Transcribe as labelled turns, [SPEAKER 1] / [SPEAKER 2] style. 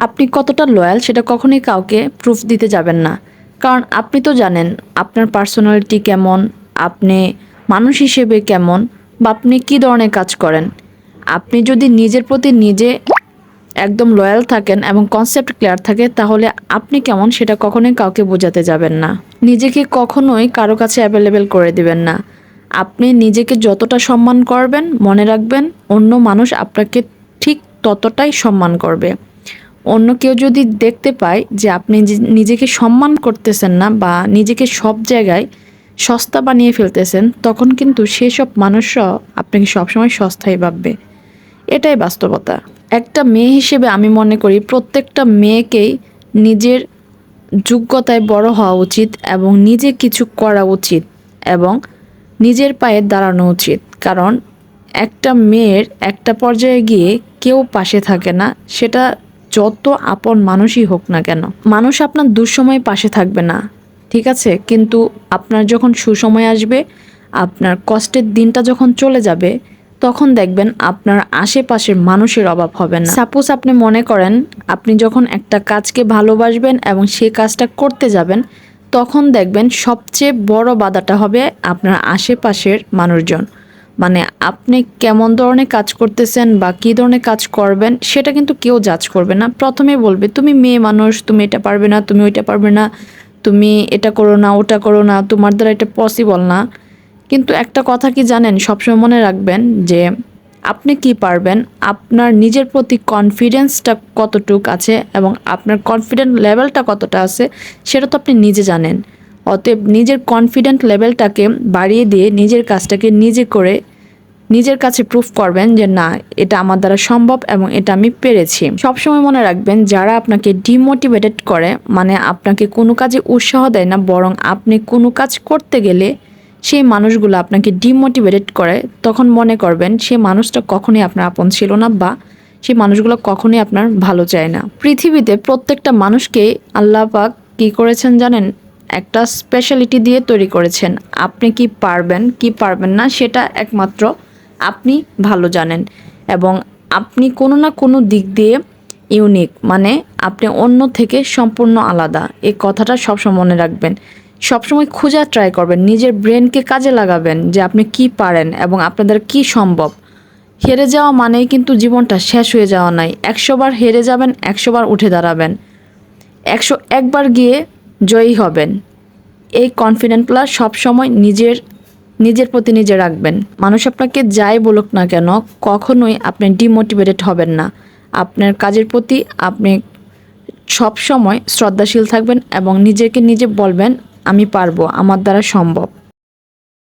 [SPEAKER 1] আপনি কতটা লয়াল সেটা কখনোই কাউকে প্রুফ দিতে যাবেন না। কারণ আপনি তো জানেন, আপনার পার্সোনালিটি কেমন, আপনি মানুষ হিসেবে কেমন বা আপনি কী ধরনের কাজ করেন। আপনি যদি নিজের প্রতি নিজে একদম লয়াল থাকেন এবং কনসেপ্ট ক্লিয়ার থাকে, তাহলে আপনি কেমন সেটা কখনোই কাউকে বোঝাতে যাবেন না। নিজেকে কখনোই কারও কাছে অ্যাভেলেবেল করে দিবেন না। আপনি নিজেকে যতটা সম্মান করবেন, মনে রাখবেন, অন্য মানুষ আপনাকে ঠিক ততটাই সম্মান করবে। অন্য কেউ যদি দেখতে পায় যে আপনি নিজেকে সম্মান করতেছেন না বা নিজেকে সব জায়গায় সস্তা বানিয়ে ফেলতেছেন, তখন কিন্তু সেসব মানুষরাও আপনাকে সবসময় সস্তাই ভাববে। এটাই বাস্তবতা। একটা মেয়ে হিসেবে আমি মনে করি প্রত্যেকটা মেয়েকেই নিজের যোগ্যতায় বড় হওয়া উচিত এবং নিজে কিছু করা উচিত এবং নিজের পায়ে দাঁড়ানো উচিত। কারণ একটা মেয়ের একটা পর্যায়ে গিয়ে কেউ পাশে থাকে না, সেটা যত আপন মানুষই হোক না কেন, মানুষ আপনার দুঃসময় পাশে থাকবে না, ঠিক আছে? কিন্তু আপনার যখন সুসময় আসবে, আপনার কষ্টের দিনটা যখন চলে যাবে, তখন দেখবেন আপনার আশেপাশের মানুষের অভাব হবে না। সাপোজ আপনি মনে করেন, আপনি যখন একটা কাজকে ভালোবাসবেন এবং সেই কাজটা করতে যাবেন, তখন দেখবেন সবচেয়ে বড় বাধাটা হবে আপনার আশেপাশের মানুষজন। মানে আপনি কেমন ধরনের কাজ করতেছেন বা কী ধরনের কাজ করবেন, সেটা কিন্তু কেউ জাজ করবে না। প্রথমে বলবে, তুমি মেয়ে মানুষ, তুমি এটা পারবে না, তুমি ওইটা পারবে না, তুমি এটা করো না, ওটা করো না, তোমার দ্বারা এটা পসিবল না। কিন্তু একটা কথা কি জানেন, সবসময় মনে রাখবেন যে আপনি কি পারবেন, আপনার নিজের প্রতি কনফিডেন্সটা কতটুক আছে এবং আপনার কনফিডেন্ট লেভেলটা কতটা আছে, সেটা তো আপনি নিজে জানেন। অতএব নিজের কনফিডেন্ট লেভেলটাকে বাড়িয়ে দিয়ে নিজের কাজটাকে নিজে করে নিজের কাছে প্রুফ করবেন যে না, এটা আমার দ্বারা সম্ভব এবং এটা আমি পেরেছি। সবসময় মনে রাখবেন, যারা আপনাকে ডিমোটিভেটেড করে মানে আপনাকে কোনো কাজে উৎসাহ দেয় না, বরং আপনি কোনো কাজ করতে গেলে সেই মানুষগুলো আপনাকে ডিমোটিভেটেড করে, তখন মনে করবেন সেই মানুষটা কখনোই আপনার আপন ছিল না বা সেই মানুষগুলো কখনোই আপনার ভালো চায় না। পৃথিবীতে প্রত্যেকটা মানুষকে আল্লাহ পাক কী করেছেন জানেন? একটা স্পেশালিটি দিয়ে তৈরি করেছেন। আপনি কি পারবেন কি পারবেন না, সেটা একমাত্র আপনি ভালো জানেন এবং আপনি কোনো না কোনো দিক দিয়ে ইউনিক মানে আপনি অন্য থেকে সম্পূর্ণ আলাদা। এই কথাটা সবসময় মনে রাখবেন। সবসময় খোঁজা ট্রাই করবেন। নিজের ব্রেনকে কাজে লাগাবেন যে আপনি কি পারেন এবং আপনাদের কি সম্ভব। হেরে যাওয়া মানেই কিন্তু জীবনটা শেষ হয়ে যাওয়া নাই একশো বার হেরে যাবেন, একশো বার উঠে দাঁড়াবেন। একশো একবার গিয়ে জয়ী হবেন। এই কনফিডেন্টগুলো সবসময় নিজের নিজের প্রতি নিজে রাখবেন। মানুষ আপনাকে যাই বলুক না কেন, কখনোই আপনি ডিমোটিভেটেড হবেন না। আপনার কাজের প্রতি আপনি সব সময় শ্রদ্ধাশীল থাকবেন এবং নিজেকে নিজে বলবেন, আমি পারব, আমার দ্বারা সম্ভব।